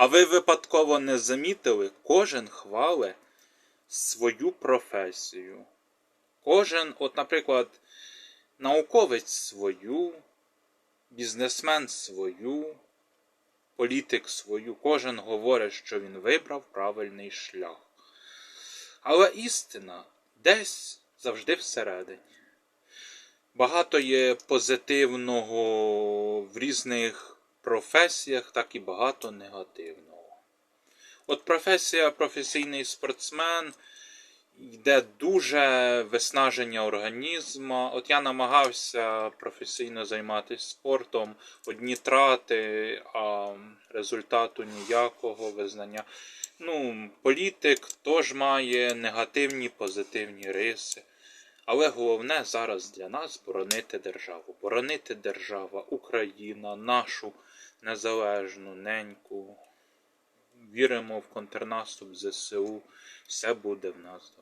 А ви випадково не замітили, кожен хвале свою професію. Кожен, от, наприклад, науковець свою, бізнесмен свою, політик свою, кожен говорить, що він вибрав правильний шлях. Але істина десь завжди всередині. Багато є позитивного в різних професіях, так і багато негативного. От професія професійний спортсмен йде дуже виснаження організму. От я намагався професійно займатися спортом, одні трати, а результату ніякого визнання. Ну, політик теж має негативні, позитивні риси. Але головне зараз для нас боронити державу. Боронити держава, Україна, нашу незалежну неньку. Віримо в контрнаступ ЗСУ. Все буде в нас.